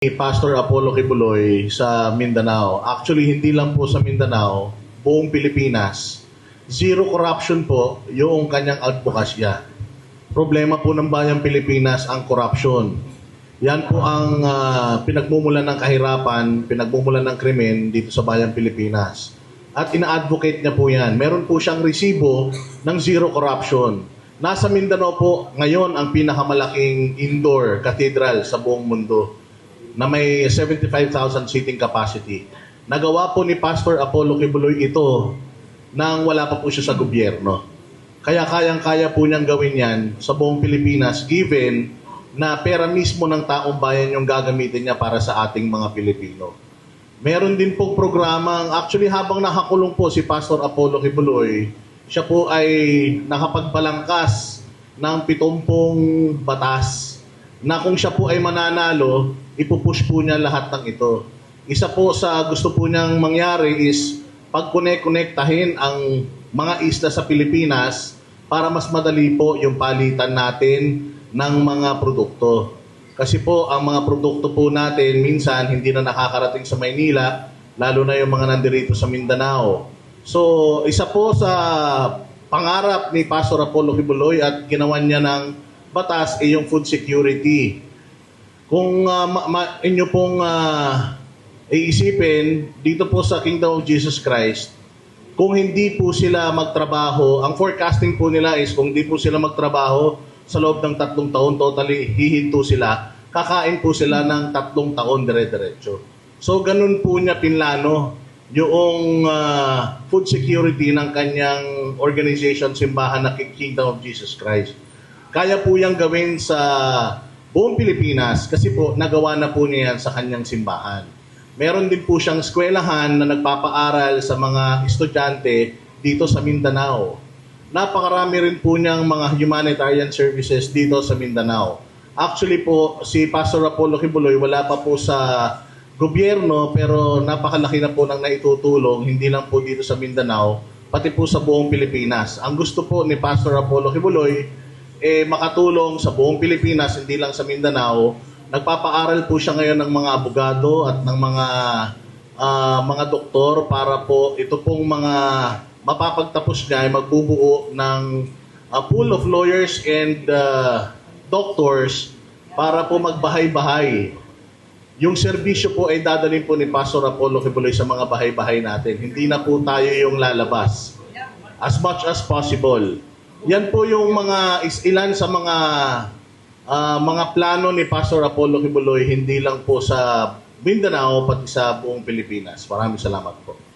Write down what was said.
ni Pastor Apollo Kibuloy sa Mindanao. Actually, hindi lang po sa Mindanao, buong Pilipinas. Zero corruption po yung kanyang advokasya. Problema po ng bayang Pilipinas ang corruption. Yan po ang ah, pinagmumulan ng kahirapan, pinagmumulan ng krimen dito sa bayang Pilipinas. At ina-advocate niya po yan. Meron po siyang resibo ng zero corruption. Nasa Mindanao po ngayon ang pinakamalaking indoor cathedral sa buong mundo na may 75,000 seating capacity. Nagawa po ni Pastor Apollo Kibuloy ito nang wala pa po siya sa gobyerno. Kaya kayang-kaya po niyang gawin yan sa buong Pilipinas given na pera mismo ng taong bayan yung gagamitin niya para sa ating mga Pilipino. Meron din pong programa, actually habang nakakulong po si Pastor Apollo Kibuloy, siya po ay nakapagbalangkas ng pitumpong batas na kung siya po ay mananalo, ipupush po niya lahat ng ito. Isa po sa gusto po niyang mangyari is pagkone-konektahin ang mga isla sa Pilipinas para mas madali po yung palitan natin ng mga produkto. Kasi po, ang mga produkto po natin minsan hindi na nakakarating sa Maynila, lalo na yung mga nandirito sa Mindanao. So, isa po sa pangarap ni Pastor Apollo Kibuloy at ginawa niya ng batas ay yung food security. Kung ah, ma- ma- inyo pong ah, iisipin, dito po sa Kingdom of Jesus Christ, kung hindi po sila magtrabaho, ang forecasting po nila is kung hindi po sila magtrabaho sa loob ng tatlong taon, totally hihinto sila, kakain po sila ng tatlong taon dire-diretso. So, ganun po niya pinlano yung ah, food security ng kanyang organization, simbahan na Kingdom of Jesus Christ. Kaya po yung gawin sa buong Pilipinas kasi po nagawa na po niya yan sa kanyang simbahan. Meron din po siyang eskwelahan na nagpapaaral sa mga estudyante dito sa Mindanao. Napakarami rin po niyang mga humanitarian services dito sa Mindanao. Actually po, si Pastor Apollo Kibuloy wala pa po sa gobyerno pero napakalaki na po ng naitutulong hindi lang po dito sa Mindanao pati po sa buong Pilipinas. Ang gusto po ni Pastor Apollo Kibuloy eh makatulong sa buong Pilipinas, hindi lang sa Mindanao. Nagpapaaral po siya ngayon ng mga abogado at ng mga ah, mga doktor para po ito pong mga mapapagtapos niya ay magbubuo ng ah, pool of lawyers and ah, doctors para po magbahay-bahay. Yung serbisyo po ay dadalhin po ni Pastor Apollo Kibuloy sa mga bahay-bahay natin. Hindi na po tayo yung lalabas. As much as possible. Yan po yung mga ilan sa mga ah, mga plano ni Pastor Apollo Kibuloy hindi lang po sa Mindanao pati sa buong Pilipinas. Maraming salamat po.